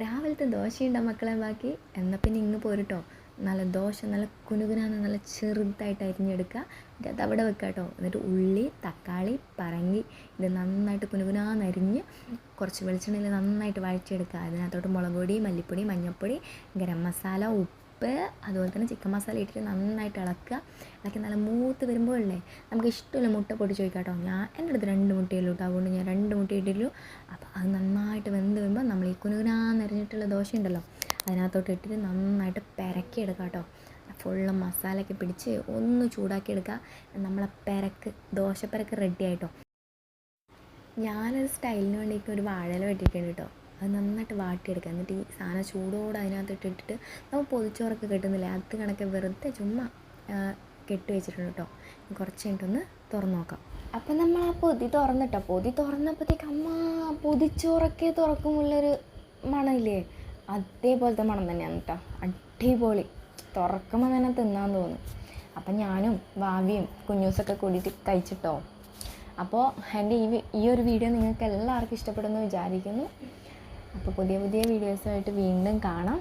രാവിലത്തെ ദോശയുണ്ടോ മക്കളെ ബാക്കി? എന്നാൽ പിന്നെ ഇങ്ങ് പോരുട്ടോ. നല്ല ദോശ നല്ല കുനുകുനാന്ന് നല്ല ചെറുതായിട്ട് അരിഞ്ഞെടുക്കുക എന്നിട്ട് അത് അവിടെ വെക്കുക കേട്ടോ എന്നിട്ട് ഉള്ളി തക്കാളി പറങ്ങി ഇത് നന്നായിട്ട് കുനുകുനാന്ന് അരിഞ്ഞ് കുറച്ച് വെളിച്ചെണ്ണയിൽ നന്നായിട്ട് വഴച്ചെടുക്കുക അതിനകത്തോട്ട് മുളക് പൊടി മല്ലിപ്പൊടി മഞ്ഞൾപ്പൊടി ഗരം മസാല ഉപ്പ് അതുപോലെ തന്നെ ചിക്കൻ മസാല ഇട്ടിട്ട് നന്നായിട്ട് ഇളക്കുക. ഇളക്കി നല്ല മൂത്ത് വരുമ്പോൾ അല്ലേ നമുക്ക് ഇഷ്ടമില്ല മുട്ട പൊടിച്ച് ചോദിക്കാം കേട്ടോ ഞാൻ എന്റെ അടുത്ത് രണ്ട് മുട്ടയുള്ളൂ കേട്ടോ അതുകൊണ്ട് ഞാൻ രണ്ട് മുട്ട ഇട്ടിട്ടുള്ളൂ. അപ്പോൾ അത് നന്നായിട്ട് വെന്ത് കുനുകുനാന്ന് അരിഞ്ഞിട്ടുള്ള ദോശ ഉണ്ടല്ലോ അതിനകത്തോട്ട് ഇട്ടിട്ട് നന്നായിട്ട് പെരക്കി എടുക്കുക കേട്ടോ. ഫുള്ള് മസാലയൊക്കെ പിടിച്ച് ഒന്ന് ചൂടാക്കി എടുക്കുക നമ്മളെ പെരക്ക് ദോശപ്പെരക്ക് റെഡി ആയിട്ടോ. ഞാനൊരു സ്റ്റൈലിന് വേണ്ടിയിട്ട് ഒരു വാഴയില വെട്ടിയിട്ടുണ്ട് കേട്ടോ. അത് നന്നായിട്ട് വാട്ടിയെടുക്കുക. എന്നിട്ട് ഈ സാധനം ചൂടോടെ അതിനകത്ത് ഇട്ടിട്ട് നമ്മൾ പൊതിച്ചോറൊക്കെ കിട്ടുന്നില്ല? അത് കണക്കെ വെറുതെ ചുമ്മാ കെട്ടി വെച്ചിട്ടുണ്ട് കേട്ടോ. കുറച്ച് കഴിഞ്ഞിട്ടൊന്ന് തുറന്നു നോക്കാം. അപ്പം നമ്മൾ ആ പൊതി തുറന്നിട്ടോ? പൊതി തുറന്നപ്പോഴത്തേക്ക് അമ്മ പൊതിച്ചോറൊക്കെ തുറക്കുമുള്ളൊരു മണമില്ലേ? അതേപോലത്തെ മണം തന്നെയാണ് കേട്ടോ അടിപൊളി. തുറക്കുമ്പോൾ തന്നെ തിന്നാൻ തോന്നും. അപ്പം ഞാനും ഭാവിയും കുഞ്ഞൂസൊക്കെ കൂടിയിട്ട് കഴിച്ചിട്ടോ. അപ്പോൾ എന്റെ ഈ ഈ ഒരു വീഡിയോ നിങ്ങൾക്ക് എല്ലാവർക്കും ഇഷ്ടപ്പെടുമെന്ന് വിചാരിക്കുന്നു. അപ്പോൾ പുതിയ പുതിയ വീഡിയോസുമായിട്ട് വീണ്ടും കാണാം.